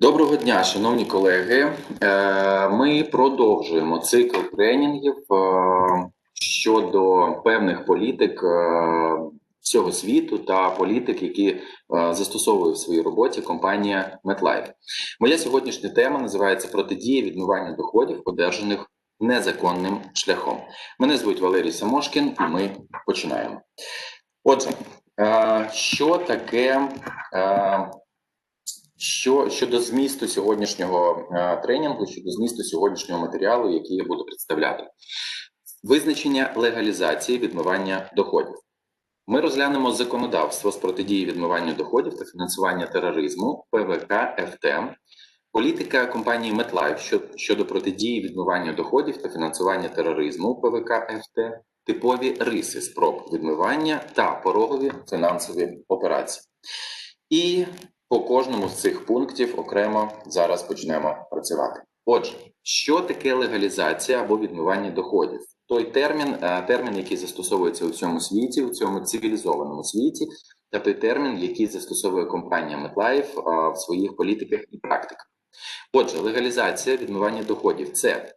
Доброго дня, шановні колеги. Е, Ми продовжуємо цикл тренінгів е, щодо певних політик е, всього світу та політик, які застосовує в своїй роботі компанія MetLife. Моя сьогоднішня тема називається протидія відмивання доходів, одержаних незаконним шляхом. Мене звуть Валерій Самошкін, і ми починаємо. Отже, що таке? Що щодо змісту сьогоднішнього е, тренінгу, щодо змісту сьогоднішнього матеріалу, який я буду представляти, визначення легалізації відмивання доходів. Ми розглянемо законодавство з протидії відмиванню доходів та фінансування тероризму ПВК ФТ, політика компанії MetLife щодо протидії відмиванню доходів та фінансування тероризму ПВК ФТ, типові риси спроб відмивання та порогові фінансові операції. І по кожному з цих пунктів окремо зараз почнемо працювати. Отже, що таке легалізація або відмивання доходів? Той термін, е, термін, який застосовується у цьому світі, у цьому цивілізованому світі, та той термін, який застосовує компанія MetLife е, в своїх політиках і практиках. Отже, легалізація відмивання доходів це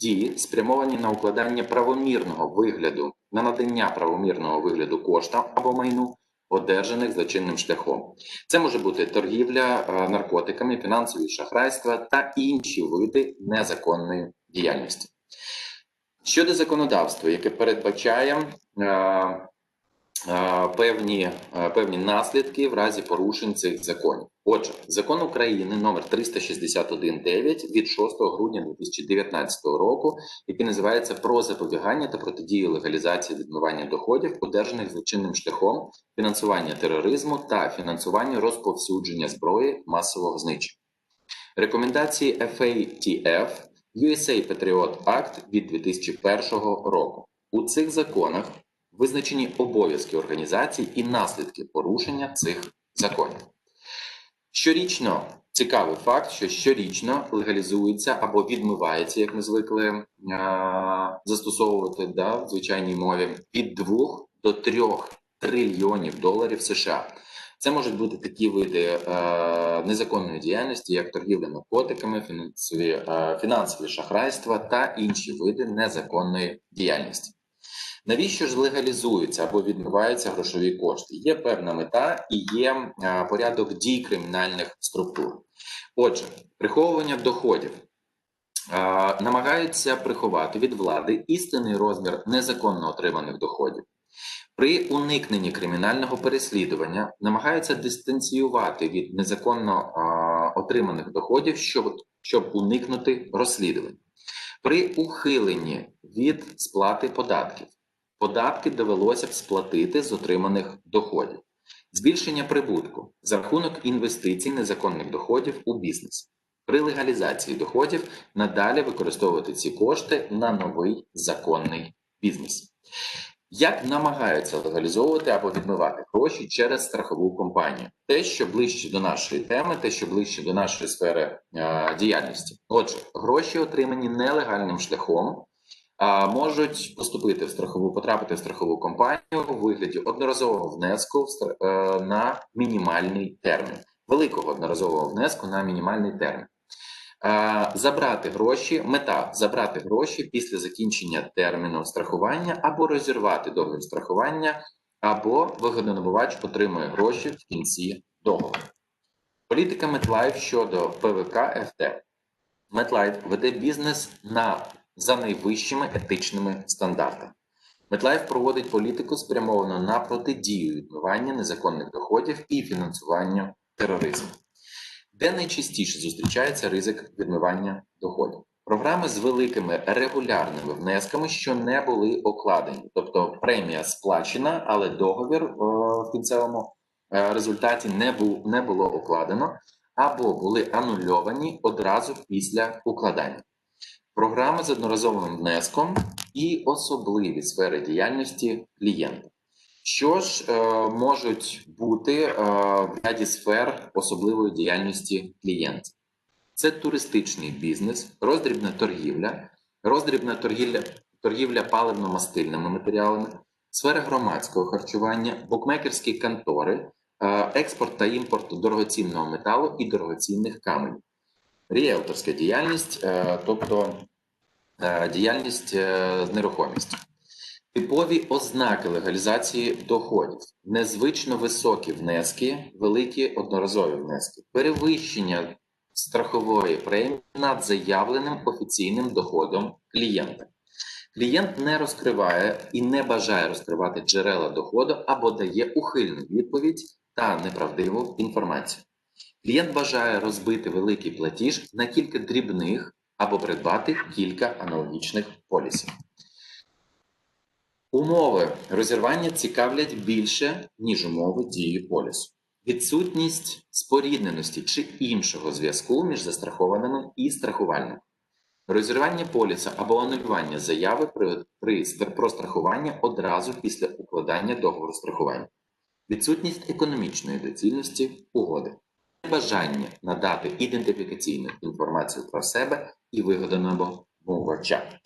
дії, спрямовані на укладання правомірного вигляду, на надання правомірного вигляду коштам або майну, одержаних злочинним шляхом. Це може бути торгівля е, наркотиками, фінансові шахрайства та інші види незаконної діяльності. Щодо законодавства, яке передбачає е, певні, певні наслідки в разі порушень цих законів. Отже, закон України номер 361.9 від 6 грудня 2019 року, який називається про запобігання та протидію легалізації відмивання доходів, одержаних злочинним шляхом, фінансування тероризму та фінансування розповсюдження зброї масового знищення. Рекомендації FATF USA Patriot Act від 2001 року. У цих законах визначені обов'язки організацій і наслідки порушення цих законів. Щорічно цікавий факт, що щорічно легалізується або відмивається, як ми звикли застосовувати да, в звичайній мові, від 2 до 3 трильйонів доларів США. Це можуть бути такі види е, незаконної діяльності, як торгівля наркотиками, фінансові, е, фінансові шахрайства та інші види незаконної діяльності. Навіщо ж легалізуються або відмиваються грошові кошти? Є певна мета і є порядок дій кримінальних структур. Отже, приховування доходів намагаються приховати від влади істинний розмір незаконно отриманих доходів. При уникненні кримінального переслідування намагаються дистанціювати від незаконно отриманих доходів, щоб, щоб уникнути розслідувань. При ухиленні від сплати податків податки довелося б сплатити з отриманих доходів, збільшення прибутку за рахунок інвестицій незаконних доходів у бізнес. При легалізації доходів надалі використовувати ці кошти на новий законний бізнес. Як намагаються легалізовувати або відмивати гроші через страхову компанію? Те, що ближче до нашої теми, те, що ближче до нашої сфери е, діяльності. Отже, гроші, отримані нелегальним шляхом, можуть поступити в страхову, потрапити в страхову компанію у вигляді одноразового внеску е, на мінімальний термін, великого одноразового внеску на мінімальний термін. Е, Забрати гроші, мета забрати гроші після закінчення терміну страхування або розірвати договір страхування, або вигодонабувач отримує гроші в кінці договору. Політика MetLife щодо ПВК ФТ. MetLife веде бізнес на за найвищими етичними стандартами. MetLife проводить політику спрямовану на протидію відмивання незаконних доходів і фінансуванню тероризму. Де найчастіше зустрічається ризик відмивання доходів? Програми з великими регулярними внесками, що не були окладені, тобто премія сплачена, але договір е, в кінцевому е, результаті не, був, не було окладено, або були анульовані одразу після укладання. Програми з одноразовим внеском і особливі сфери діяльності клієнта. Що ж е, можуть бути е, в ряді сфер особливої діяльності клієнтів? Це туристичний бізнес, роздрібна торгівля, роздрібна торгівля, торгівля паливно-мастильними матеріалами, сфера громадського харчування, букмекерські контори, е, експорт та імпорт дорогоцінного металу і дорогоцінних каменів, ріелторська діяльність, е, тобто е, діяльність е, з нерухомістю. Типові ознаки легалізації доходів, незвично високі внески, великі одноразові внески, перевищення страхової премії над заявленим офіційним доходом клієнта. Клієнт не розкриває і не бажає розкривати джерела доходу або дає ухильну відповідь та неправдиву інформацію. Клієнт бажає розбити великий платіж на кілька дрібних або придбати кілька аналогічних полісів. Умови розірвання цікавлять більше, ніж умови дії полісу. Відсутність спорідненості чи іншого зв'язку між застрахованими і страхувальним. Розірвання поліса або анулювання заяви при, при про страхування одразу після укладання договору страхування. Відсутність економічної доцільності угоди. Бажання надати ідентифікаційну інформацію про себе і вигаданого мовча.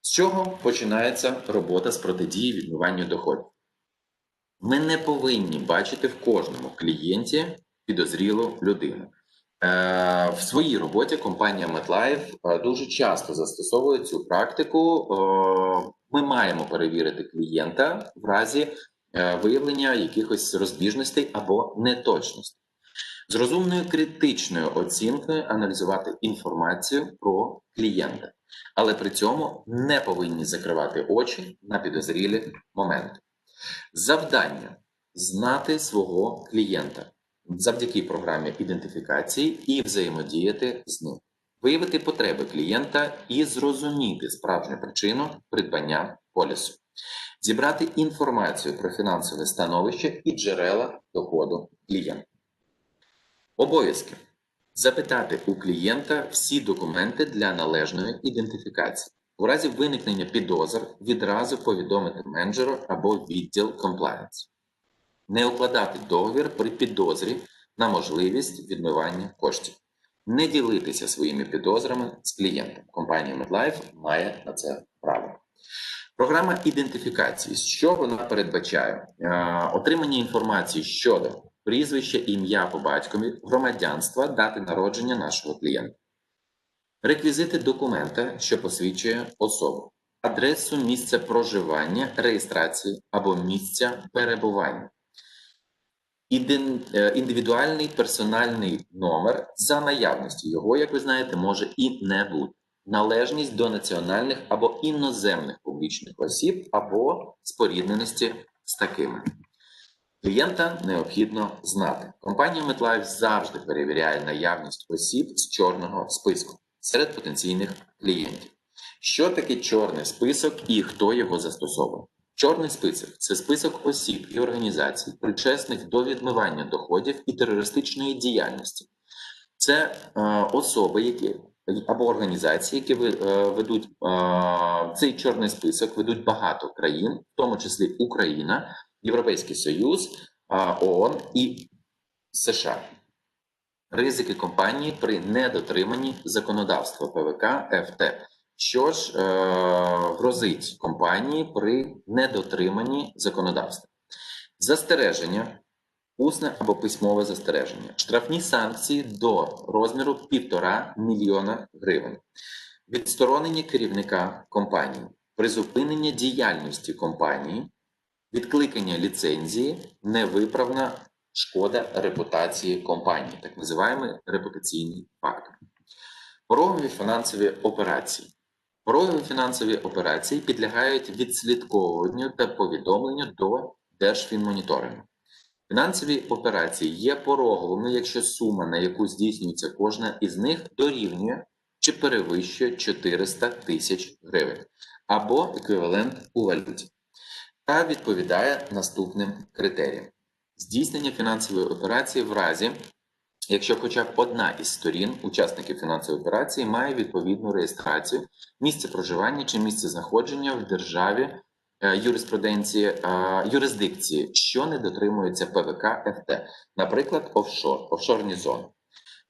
З чого починається робота з протидії відмиванню доходів? Ми не повинні бачити в кожному клієнті підозрілу людину. Е, В своїй роботі компанія MetLife е, дуже часто застосовує цю практику. Е, Ми маємо перевірити клієнта в разі виявлення якихось розбіжностей або неточностей. З розумною критичною оцінкою аналізувати інформацію про клієнта, але при цьому не повинні закривати очі на підозрілі моменти. Завдання знати свого клієнта завдяки програмі ідентифікації і взаємодіяти з ним, виявити потреби клієнта і зрозуміти справжню причину придбання полісу, зібрати інформацію про фінансове становище і джерела доходу клієнта. Обов'язки запитати у клієнта всі документи для належної ідентифікації. У разі виникнення підозр відразу повідомити менеджеру або відділ compliance. Не укладати договір при підозрі на можливість відмивання коштів. Не ділитися своїми підозрами з клієнтом. Компанія MedLife має на це право. Програма ідентифікації. Що вона передбачає? Е, Отримання інформації щодо прізвища, ім'я по батькові, громадянства, дати народження нашого клієнта, реквізити документа, що посвідчує особу, адресу місця проживання, реєстрації або місця перебування, е, індивідуальний персональний номер за наявності його, як ви знаєте, може і не бути. Належність до національних або іноземних публічних осіб або спорідненості з такими. Клієнта необхідно знати. Компанія MetLife завжди перевіряє наявність осіб з чорного списку серед потенційних клієнтів. Що таке чорний список і хто його застосовує? Чорний список це список осіб і організацій, причесних до відмивання доходів і терористичної діяльності. Це е, особи, які або організації, які е, ведуть е, цей чорний список, ведуть багато країн, в тому числі Україна, Європейський Союз, ООН і США. Ризики компанії при недотриманні законодавства ПВК ФТ. Що ж е, грозить компанії при недотриманні законодавства? Застереження, усне або письмове застереження, штрафні санкції до розміру півтора мільйона гривень, відсторонення керівника компанії, призупинення діяльності компанії, відкликання ліцензії, невиправна шкода репутації компанії, так називаємо репутаційний фактор. Порогові фінансові операції. Порогові фінансові операції підлягають відслідковуванню та повідомленню до Держфінмоніторингу. Фінансові операції є пороговими, якщо сума, на яку здійснюється кожна із них, дорівнює чи перевищує 400 тисяч гривень або еквівалент у валюті, та відповідає наступним критеріям: здійснення фінансової операції в разі, якщо хоча б одна із сторін учасників фінансової операції має відповідну реєстрацію, місце проживання чи місце знаходження в державі е, юриспруденції е, юрисдикції, що не дотримується ПВК ФТ, наприклад, офшор, офшорні зони.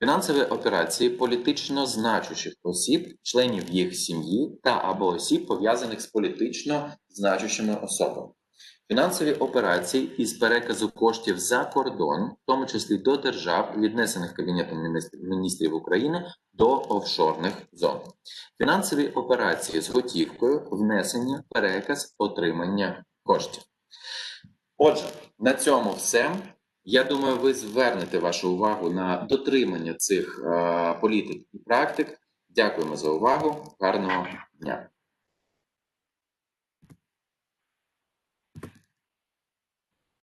Фінансові операції політично значущих осіб, членів їх сім'ї та або осіб, пов'язаних з політично значущими особами. Фінансові операції із переказу коштів за кордон, в тому числі до держав, віднесених Кабінетом Міністрів- України до офшорних зон. Фінансові операції з готівкою, внесення, переказ, отримання коштів. Отже, на цьому все. Я думаю, ви звернете вашу увагу на дотримання цих е, політик і практик. Дякуємо за увагу. Гарного дня.